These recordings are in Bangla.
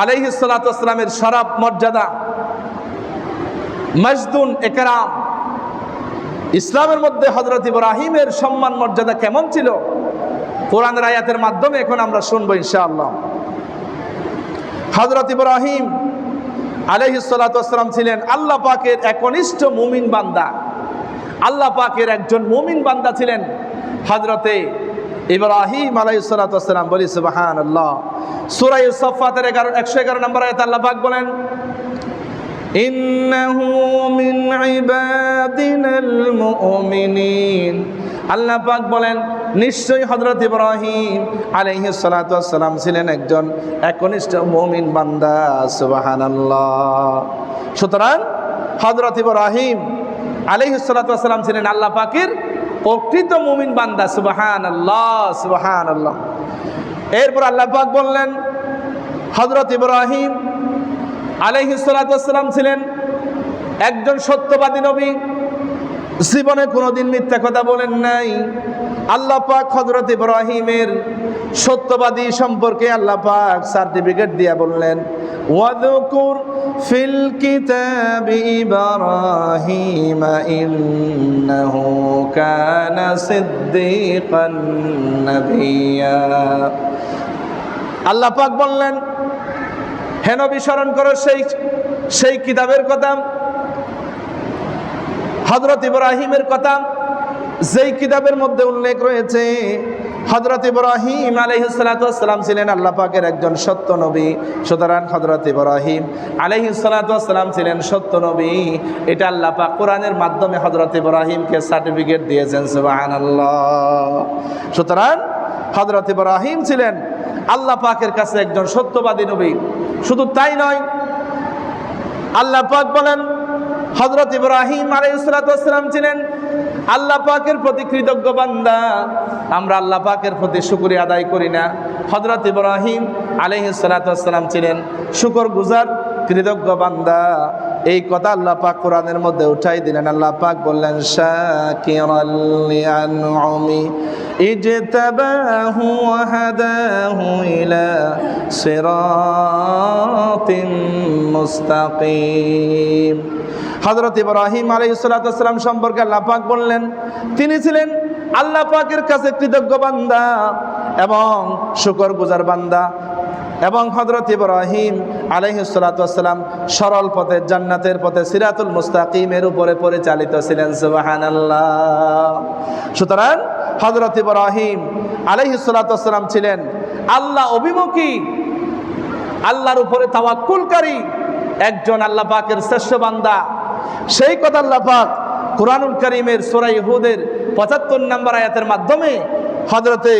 আলাইহি সালাতামের শরাব মর্যাদা, মজদুন একরাম, ইসলামের মধ্যে হজরত ইব্রাহিমের সম্মান মর্যাদা কেমন ছিল? কোরআনের আয়াতের মাধ্যমে এখন আমরা শুনব ইনশাআল্লাহ। হজরত ইব্রাহিম আলহি সালাতাম ছিলেন আল্লাহ পাকের একনিষ্ঠ মুমিন বান্দা। আল্লাহ পাকের একজন মুমিন বান্দা ছিলেন হজরতে ইব্রাহিম আলাই সালাতাম বলি সুবাহান আল্লাহ সুরাই সফাতের এগারো, একশো এগারো নম্বর আয়াত আল্লাহ পাক বলেন, ইন্নাহু মিন ইবাদিনাল মুমিনিন। আল্লাহ পাক বলেন, নিশ্চয়ই হজরত ইব্রাহিম আলহি সালাতাম ছিলেন একজন একনিষ্ঠ মমিন বান্দা সুবাহান সুতরাং হজরত ইব্রাহিম আলহি সালাতাম ছিলেন আল্লাহ পাকের প্রকৃত মমিন বান্দা সুবাহান আল্লাহ সুবাহান এরপর আল্লাহ পাক বললেন হজরত ইব্রাহিম আলহিসাল্লাম ছিলেন একজন সত্যবাদী নবী। জীবনে কোনোদিন মিথ্যা কথা বলেন নাই। আল্লাহ পাক হজরত ইব্রাহিমের সত্যবাদী সম্পর্কে আল্লাহ পাক সার্টিফিকেট দিয়ে বললেন ওয়াদকুর ইন্নাহু কানা সিদ্দিকান নাবিয়্যা আল্লাহ পাক বললেন হেন বিস্মরণ করো সেই সেই কিতাবের কথা হজরত ইব্রাহিমের কথা, যেই কিতাবের মধ্যে উল্লেখ রয়েছে হজরত ইব্রাহিম আলহিসাল্লাম ছিলেন আল্লাহ পাকের একজন সত্য নবী। সুতরাং হজরত ইব্রাহিম আলহিসাল্লাম ছিলেন সত্য নবী। এটা আল্লাহ কোরআনের মাধ্যমে হজরত ইব্রাহিমকে সার্টিফিকেট দিয়েছেন আল্লাহ সুতরাং হজরত ইব্রাহিম ছিলেন আল্লাহ পাকের কাছে একজন সত্যবাদী নবী। শুধু তাই নয়, আল্লাহ পাক বলেন হজরত ইব্রাহিম আলাইসালাম ছিলেন আল্লাহ পাকের প্রতি কৃতজ্ঞ বান্দা। আমরা আল্লাহ পাকের প্রতি শুকুরি আদায় করি না। হজরত ইব্রাহিম আলহিসাল্লাম ছিলেন শুকর গুজার কৃতজ্ঞ বান্দা। এই কথা আল্লাহ পাক কোরআনের মধ্যে উঠাই দিলেন। আল্লাহ পাক বললেন, শাকিরাল ওয়া হাদাহু ইলা সিরাতিন মুস্তাকিম হযরত ইব্রাহিম আলাইহিস সালাম সম্পর্কে আল্লাহ পাক বললেন, তিনি ছিলেন আল্লাহ পাকের কাছে কৃতজ্ঞ বান্দা এবং শুকর গুজার বান্দা এবং হজরত ইব্রাহিম আলহিসাল্লাম সরল পথে, জান্নাতের পথে, সিরাতুল মুস্তাকিমের উপরে পরিচালিত ছিলেন সুবাহান সুতরাং হজরত ইব্রাহিম আলহিসাল্লাম ছিলেন আল্লাহ অভিমুখী, আল্লাহর উপরে তাওয়াক্কুলকারী একজন আল্লাহ পাকের শ্রেষ্ঠ বান্দা। সেই কথা আল্লাহ পাক কোরআনুল করিমের সোরাই হুদের পঁচাত্তর নম্বর আয়াতের মাধ্যমে হজরতে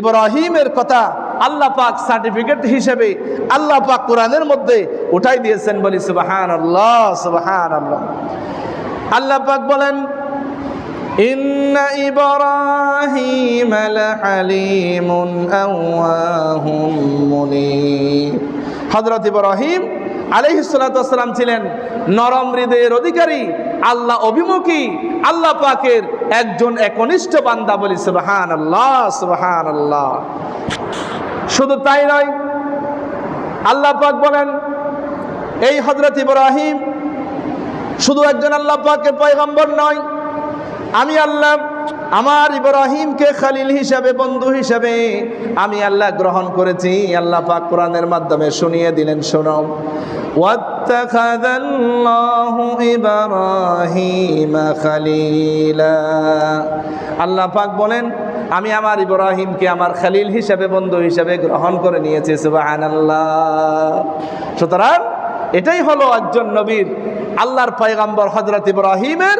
ইব্রাহিমের কথা আল্লাহ পাক সার্টিফিকেট হিসেবে আল্লাহ পাক কোরআনের মধ্যে উঠাই দিয়েছেন বলি সুবাহান আল্লাহ সুবাহান আল্লাহ আল্লাহ পাক বলেন إن إبراهيم لحليم أواه منيب হযরত ইব্রাহিম আলাইহিসসালাম ছিলেন নরম হৃদয়ের অধিকারী আল্লাহ অভিমুখী আল্লাহ পাকের একজন একনিষ্ঠ বান্দা বলি সুবাহান আল্লাহ সুবাহান আল্লাহ শুধু তাই নয় আল্লাহ পাক বলেন এই হজরত ইব্রাহিম শুধু একজন আল্লাহ পাকের পয়গম্বর নয় আমি আল্লাহ আমার ইব্রাহিমকে খালিল হিসাবে বন্ধু হিসাবে আমি আল্লাহ গ্রহণ করেছি আল্লাহ পাক কোরআনের মাধ্যমে শুনিয়ে দিলেন শোনো واتخذ الله إبراهيم خليلا আল্লাহ পাক বলেন আমি আমার ইব্রাহিমকে আমার খালিল হিসাবে বন্ধু হিসাবে গ্রহণ করে নিয়েছি সুবহানাল্লাহ সুতরাং এটাই হলো একজন নবীর আল্লাহর পয়গাম্বর হজরত ইব্রাহিমের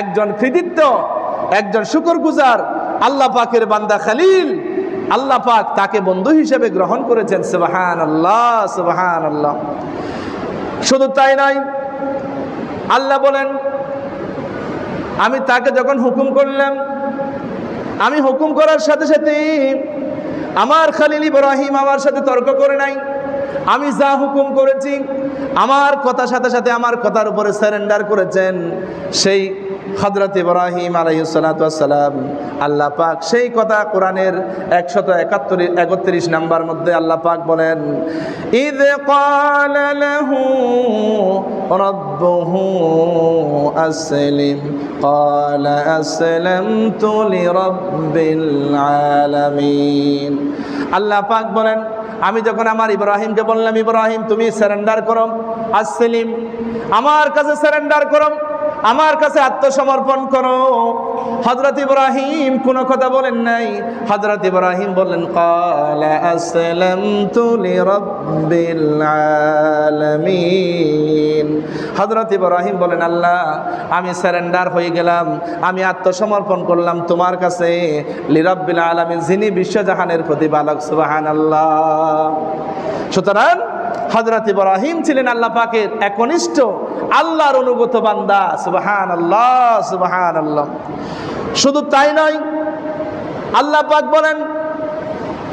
একজন কৃতিত্ব, একজন শুকর গুজার আল্লাহ পাকের বান্দা খালিল। আল্লাহ পাক তাকে বন্ধু হিসেবে গ্রহণ করেছেন। সুবাহান আল্লাহ সুবাহান আল্লাহ শুধু তাই নয়, আল্লাহ বলেন, আমি তাকে যখন হুকুম করলাম, আমি হুকুম করার সাথে সাথে আমার খালিল ইব্রাহিম আমার সাথে তর্ক করে নাই। আমি যা হুকুম করেছি আমার কথার সাথে সাথে আমার কথার উপরে সারেন্ডার করেছেন সেই হজরত ইব্রাহিম আলাইসালাম আল্লাহ পাক সেই কথা কোরআনের একশত একাত্তর একত্রিশ নাম্বার মধ্যে আল্লাহ পাক বলেন ঈদ قال له ربه أسلم قال أسلمت لرب العالمين আল্লাহ পাক বলেন আমি যখন আমার ইব্রাহিমকে বললাম ইব্রাহিম তুমি সারেন্ডার করো। আসলিম আমার কাছে সারেন্ডার করো। আমার কাছে আত্মসমর্পণ করো। হজরত ইব্রাহিম কোনো কথা বলেন নাই। হজরত ইব্রাহিম বললেন হজরত ইব্রাহিম বলেন, আল্লাহ, আমি সারেন্ডার হয়ে গেলাম। আমি আত্মসমর্পণ করলাম তোমার কাছে লিরাব্বিল আলামিন, যিনি বিশ্বজাহানের প্রতিপালক, সুবহানাল্লাহ। সুতরাং হজরত ইব্রাহিম ছিলেন আল্লাহ পাকের একনিষ্ঠ, আল্লাহর অনুগত বান্দা। সুবাহান আল্লাহ সুবাহান আল্লাহ শুধু তাই নয়, আল্লাহ পাক বলেন,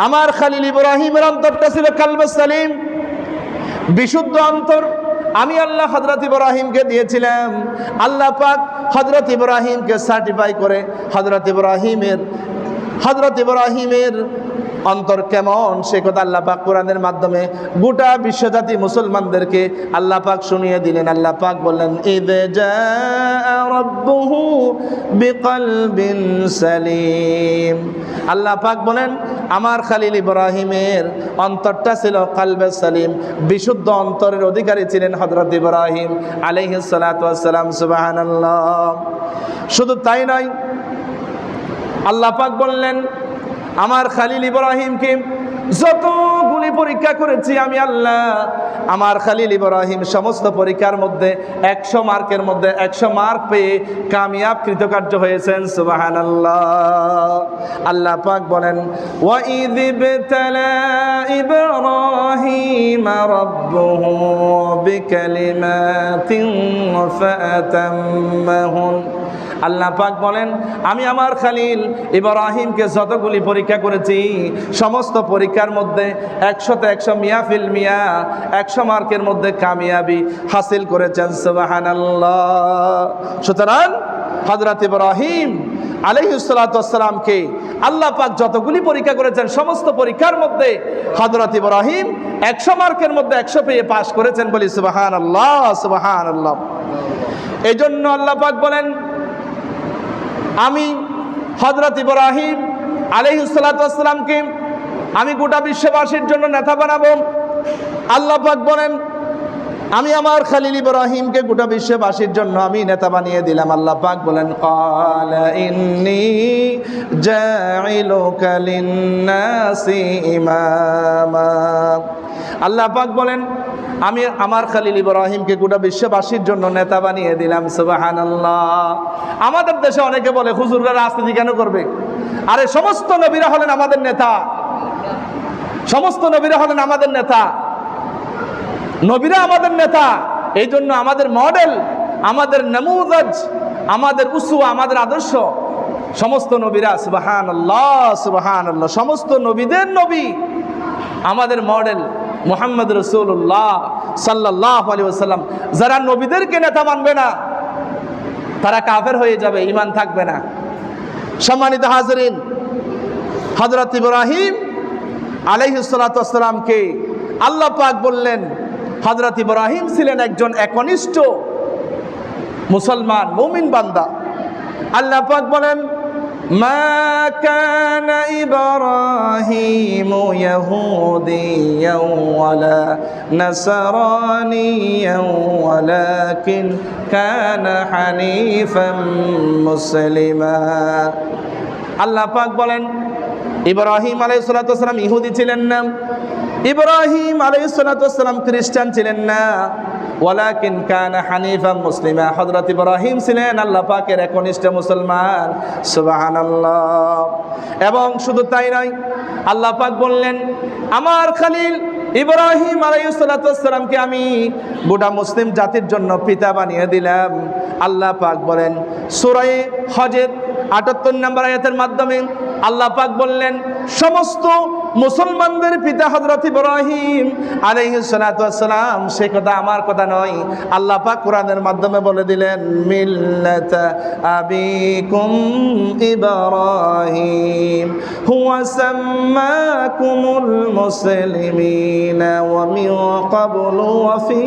আমার খালিল ইব্রাহিমের অন্তরটা ছিল কালবে সালিম, বিশুদ্ধ অন্তর। আমি আল্লাহ হজরত ইব্রাহিমকে দিয়েছিলাম। আল্লাহ পাক হজরত ইব্রাহিমকে সার্টিফাই করে হজরত ইব্রাহিমের হজরত ইব্রাহিমের অন্তর কেমন? সে কথা আল্লাহ পাক কোরআনের মাধ্যমে গোটা বিশ্বজাতি মুসলমানদেরকে আল্লাহ পাক শুনিয়ে দিলেন। আল্লাহ পাক বললেন ঈদে বিকলবিন সালিম। আল্লাহ পাক বলেন, আমার খালিল ইব্রাহিমের অন্তরটা ছিল কালবে সালিম। বিশুদ্ধ অন্তরের অধিকারী ছিলেন হজরত ইব্রাহিম আলাইহিস সালাতু ওয়াস সালাম। সুবহানাল্লাহ। শুধু তাই নয়, আল্লাহ পাক বললেন আমার খালিল ইব্রাহিমকে যতগুলি পরীক্ষা করেছি আমি আল্লাহ, আমার খালিল ইব্রাহিম সমস্ত পরীক্ষার মধ্যে একশো মার্কের মধ্যে একশো মার্ক পেয়ে কামিয়াব কৃতকার্য হয়েছেন সুবাহান আল্লাহ আল্লাহ পাক বলেন ইব্রাহিম রাব্বুহু বিকালিমাতিন ফাতাম্মাহুন। আল্লাহ পাক বলেন, আমি আমার খালিল ইব্রাহিমকে যতগুলি পরীক্ষা করেছি, সমস্ত পরীক্ষার মধ্যে একশোতে একশো মিয়া ফিল মিয়া, একশো মার্কের মধ্যে কামিয়াবি হাসিল করেছেন সুবাহান সুতরাং হজরত ইব্রাহিম আলহিসালামকে আল্লাহ পাক যতগুলি পরীক্ষা করেছেন, সমস্ত পরীক্ষার মধ্যে হজরত ইব্রাহিম একশো মার্কের মধ্যে একশো পেয়ে পাশ করেছেন বলি সুবাহান আল্লাহ সুবাহান আল্লাহ এই জন্য আল্লাহ পাক বলেন আমি হজরত ইব্রাহিম আলহিসাল্লামকে আমি গোটা বিশ্ববাসীর জন্য নেতা বানাবো আল্লাহ পাক বলেন আমি আমার খালিল ইব্রাহিমকে গোটা বিশ্ববাসীর জন্য আমি নেতা বানিয়ে দিলাম আল্লাহ পাক বলেন قال إني جاعلك للناس إماما আল্লাহ পাক বলেন আমি আমার খালিল ইব্রাহিমকে গোটা বিশ্ববাসীর জন্য নেতা বানিয়ে দিলাম, সুবহানাল্লাহ। আমাদের দেশে অনেকে বলে, হুজুররা রাজনীতি কেন করবে? আরে, সমস্ত নবীরা হলেন আমাদের নেতা। সমস্ত নবীরা হলেন আমাদের নেতা। নবীরা আমাদের নেতা। এই জন্য আমাদের মডেল, আমাদের নমুদাজ, আমাদের উসু, আমাদের আদর্শ, সমস্ত নবীরা সুবাহান সুবাহান আল্লাহ সমস্ত নবীদের নবী আমাদের মডেল। মোহাম্মদ রসুল্লাহ সাল্লাহ আলী ওসাল্লাম যারা নবীদেরকে নেতা মানবে না, তারা কাফের হয়ে যাবে ইমান থাকবে না। সম্মানিত হাজরিন হজরত ইব্রাহিম আলাইসালামকে আল্লাহ পাক বললেন হজরত ইব্রাহিম ছিলেন একজন একনিষ্ঠ মুসলমান, মুমিন বান্দা। আল্লাহ পাক বলেন ما كان إبراهيم يهوديا ولا نصرانيا ولكن كان حنيفا مسلما আল্লাহ পাক বলেন ইব্রাহিম আলাইসালাম ইহুদি ছিলেন না ইব্রাহিম আলাইসালাম খ্রিস্টান ছিলেন না ওয়ালাকিন কান হানিফা মুসলিমা। হজরত ইব্রাহিম ছিলেন আল্লাহ পাকের একনিষ্ঠ মুসলমান। সুবাহান এবং শুধু তাই নয়, আল্লাহ পাক বললেন, আমার খালিল ইব্রাহিম আলাইসালামকে আমি গোটা মুসলিম জাতির জন্য পিতা বানিয়ে দিলাম। আল্লাহ পাক বলেন সুরাই হজের আটাত্তর নম্বর আয়াতের মাধ্যমে আল্লাহ পাক বললেন, সমস্ত মুসলমানদের পিতা হজরত ইব্রাহিম আলাইহিসসালাম সে কথা আমার কথা নয়। আল্লাহ পাক কোরআনের মাধ্যমে বলে দিলেন, মিল্লাত আবিকুম ইব্রাহিম, হুয়া সাম্মাকুমুল মুসলিমিনা, ওয়া মিন ক্বাবলু ওয়া ফি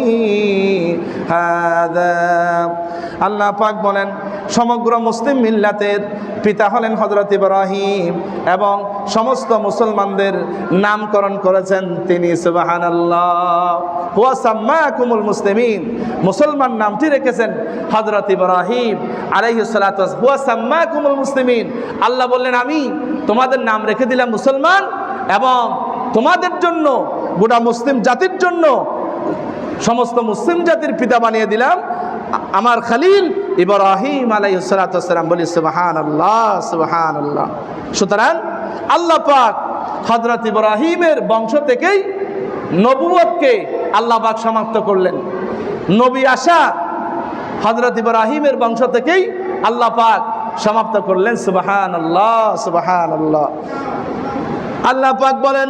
আল্লাহ পাক বলেন, সমগ্র মুসলিম মিল্লাতের পিতা হলেন হজরত ইব্রাহিম এবং সমস্ত মুসলমানদের নামকরণ করেছেন তিনি সুবাহান মুসলিমিন। মুসলমান নামটি রেখেছেন হজরত ইব্রাহিম আলাইহিস সালাতু ওয়াস- সাম্মাকুমুল মুসলিমিন। আল্লাহ বললেন, আমি তোমাদের নাম রেখে দিলাম মুসলমান এবং তোমাদের জন্য, গোটা মুসলিম জাতির জন্য, সমস্ত মুসলিম জাতির পিতা বানিয়ে দিলাম। আমার খালিল ইব্রাহিম আলাইসালাম বলি সুবাহান আল্লাহ সুবাহান আল্লাহ সুতরাং আল্লাহ পাক হজরত ইব্রাহিমের বংশ থেকেই নবুয়তকে আল্লাহ পাক সমাপ্ত করলেন নবী আসা হজরত ইব্রাহিমের বংশ থেকেই আল্লাহ পাক সমাপ্ত করলেন সুবাহান আল্লাহ সুবাহান আল্লাহ আল্লাহ পাক বলেন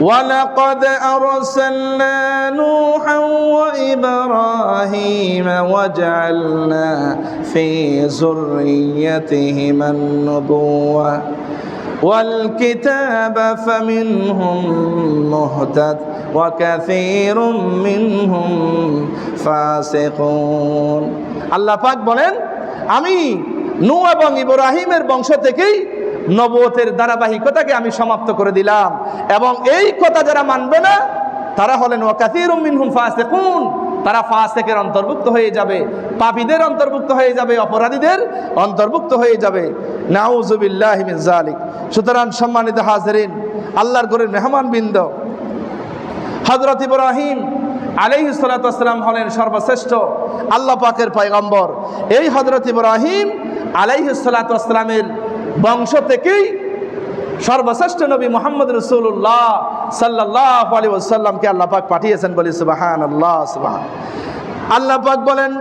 ولقد أرسلنا نوحا وإبراهيم وجعلنا في ذريتهما النبوة والكتاب فمنهم مهتد وكثير منهم فاسقون আল্লাহ পাক বলেন আমি নূহ এবং ইব্রাহিমের বংশ থেকেই নবতের ধারাবাহিকতাকে আমি সমাপ্ত করে দিলাম এবং এই কথা যারা মানবে না তারা হলেন ওয়াকাতির মিনহুম ফাসিকুন তারা ফাসেকের অন্তর্ভুক্ত হয়ে যাবে, পাপীদের অন্তর্ভুক্ত হয়ে যাবে, অপরাধীদের অন্তর্ভুক্ত হয়ে যাবে। নাউজুবিল্লাহ মিন জালিক সুতরাং সম্মানিত হাজরিন, আল্লাহর গরের মেহমান বৃন্দ হজরত ইব্রাহিম আলাইহি সালাতাম হলেন সর্বশ্রেষ্ঠ আল্লাহ পাকের পয়গম্বর। এই হজরত ইব্রাহিম আলাইহি সালাতামের বংশ থেকেই সর্বশ্রেষ্ঠ নবী মোহাম্মদ রসুল্লাহ সাল্লাহ আলী ওসাল্লামকে আল্লাহ পাক পাঠিয়েছেন বলি সুবাহান আল্লাহ সুবাহান আল্লাহ পাক বলেন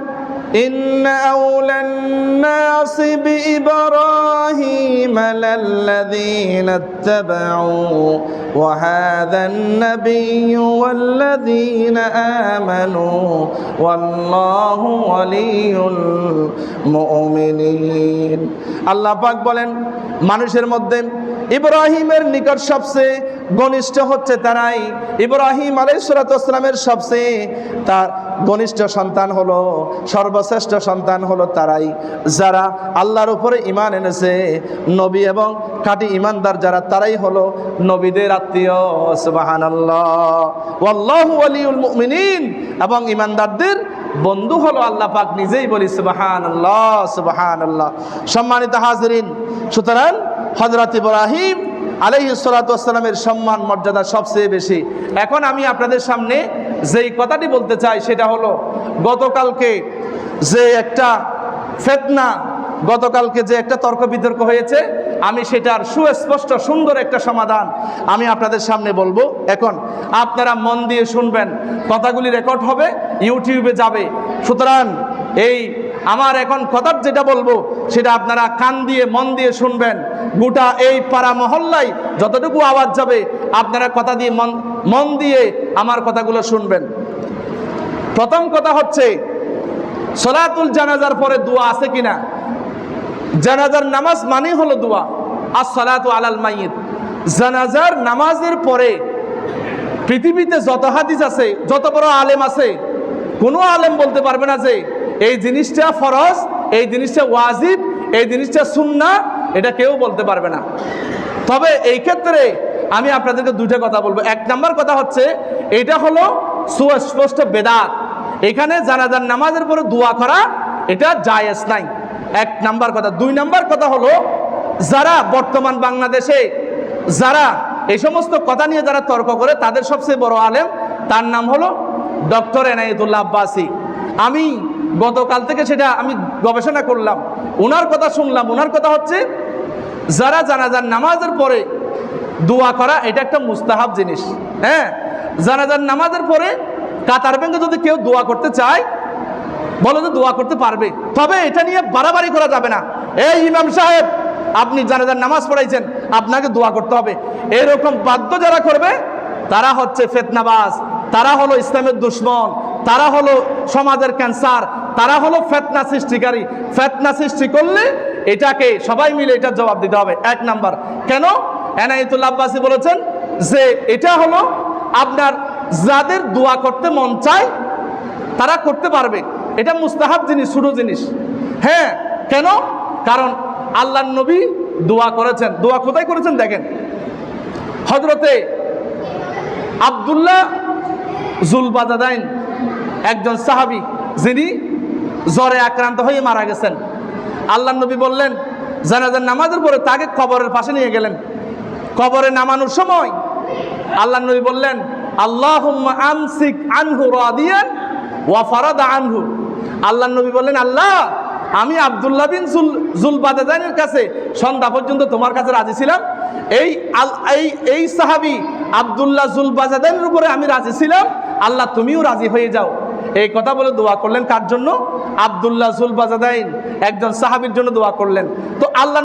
إن أولى الناس بإبراهيم للذين اتبعوا وهذا النبي والذين آمنوا والله ولي المؤمنين আল্লাহ পাক বলেন মানুষের মধ্যে ইব্রাহিমের নিকট সবচেয়ে ঘনিষ্ঠ হচ্ছে তারাই। ইব্রাহিম আলাইসালামের সবচেয়ে তার ঘনিষ্ঠ সন্তান হলো, সর্বশ্রেষ্ঠ সন্তান হলো তারাই। যারা আল্লাহর উপরে ইমান এনেছে, নবী এবং খাঁটি ইমানদার যারা, তারাই হলো নবীদের আত্মীয়। সুবাহান আল্লাহ আলিউল মুমিনিন। এবং ইমানদারদের বন্ধু হলো আল্লাহ পাক নিজেই বলি সুবাহান আল্লাহ সুবাহান আল্লাহ সম্মানিত হাজরিন, সুতরাং হজরত ইব্রাহিম আলাইসালামের সম্মান, মর্যাদা সবচেয়ে বেশি। এখন আমি আপনাদের সামনে যেই কথাটি বলতে চাই, সেটা হলো, গতকালকে যে একটা ফেতনা, গতকালকে যে একটা তর্ক বিতর্ক হয়েছে, আমি সেটার সুস্পষ্ট, সুন্দর একটা সমাধান আমি আপনাদের সামনে বলব। এখন আপনারা মন দিয়ে শুনবেন, কথাগুলি রেকর্ড হবে, ইউটিউবে যাবে। সুতরাং এই আমার এখন কথার যেটা বলব, সেটা আপনারা কান দিয়ে, মন দিয়ে শুনবেন। গোটা এই পাড়া মহল্লায় যতটুকু আওয়াজ যাবে, আপনারা কথা দিয়ে মন মন দিয়ে আমার কথাগুলো শুনবেন। প্রথম কথা হচ্ছে, সলাতুল জানাজার পরে দোয়া আছে কিনা? জানাজার নামাজ মানে হলো দোয়া। আর সলাতু আলাল মাইয়িত। জানাজার নামাজের পরে পৃথিবীতে যত হাদিস আছে, যত বড় আলেম আছে, কোনো আলেম বলতে পারবে না যে এই জিনিসটা ফরজ, এই জিনিসটা ওয়াজিব, এই জিনিসটা সুন্না, এটা কেউ বলতে পারবে না। তবে এই ক্ষেত্রে আমি আপনাদেরকে দুইটা কথা বলব। এক নাম্বার কথা হচ্ছে, এটা হলো সুস্পষ্ট বেদাত। এখানে জানাজার নামাজের পরে দোয়া করা, এটা জায়েজ নাই। এক নাম্বার কথা। দুই নাম্বার কথা হলো, যারা বর্তমান বাংলাদেশে, যারা এই সমস্ত কথা নিয়ে যারা তর্ক করে, তাদের সবচেয়ে বড় আলেম, তার নাম হলো ডক্টর এনায়েতুল্লাহ আব্বাসী। আমি গতকাল থেকে সেটা আমি গবেষণা করলাম। ওনার কথা শুনলাম। ওনার কথা হচ্ছে, যারা জানাজার নামাজের পরে দোয়া করা, এটা একটা মুস্তাহাব জিনিস। হ্যাঁ? জানাজার নামাজের পরে কাতার ব্যাংকে যদি কেউ দোয়া করতে চায়, বলো যে দোয়া করতে পারবে। তবে এটা নিয়ে বাড়াবাড়ি করা যাবে না। এই ইমাম সাহেব, আপনি জানাজার নামাজ পড়াইছেন, আপনাকে দোয়া করতে হবে। এরকম বাধ্য যারা করবে, তারা হচ্ছে ফেতনাবাজ, তারা হলো ইসলামের দুশ্মন। তারা হলো সমাজের ক্যান্সার, তারা হলো ফেতনা সৃষ্টিকারী। ফেতনা সৃষ্টি করলে এটাকে সবাই মিলে এটার জবাব দিতে হবে। এক নাম্বার, কেন? এনায়েতুল আব্বাসী বলেছেন যে এটা হলো আপনার যাদের দোয়া করতে মন চায়, তারা করতে পারবে। এটা মুস্তাহাব জিনিস ছোট জিনিস। হ্যাঁ কেন? কারণ আল্লাহ নবী দোয়া করেছেন। দোয়া কোথায় করেছেন দেখেন? হজরতে আবদুল্লাহ জুলবাজাদাইন একজন সাহাবি যিনি জ্বরে আক্রান্ত হয়ে মারা গেছেন। আল্লাহ নবী বললেন, জানাজার নামাজের পরে তাকে কবরের পাশে নিয়ে গেলেন। কবরে নামানোর সময় আল্লাহ নবী বললেন আল্লাহ আমসিক আনহু রাদিয়ান ওয়া ফারাদা আনহু। আল্লাহ নবী বললেন, আল্লাহ, আমি আব্দুল্লাহ বিন জুল জুলবাদানের কাছে সন্ধ্যা পর্যন্ত তোমার কাছে রাজি ছিলাম। এই এই এই সাহাবি আব্দুল্লাহ জুলবাজাদানের উপরে আমি রাজি ছিলাম। আল্লাহ, তুমিও রাজি হয়ে যাও। এই কথা বলে দোয়া করলেন কার জন্য? আব্দুল্লাহ জুলবাজাদাইন একজন সাহাবির জন্য দোয়া করলেন। তো আল্লাহ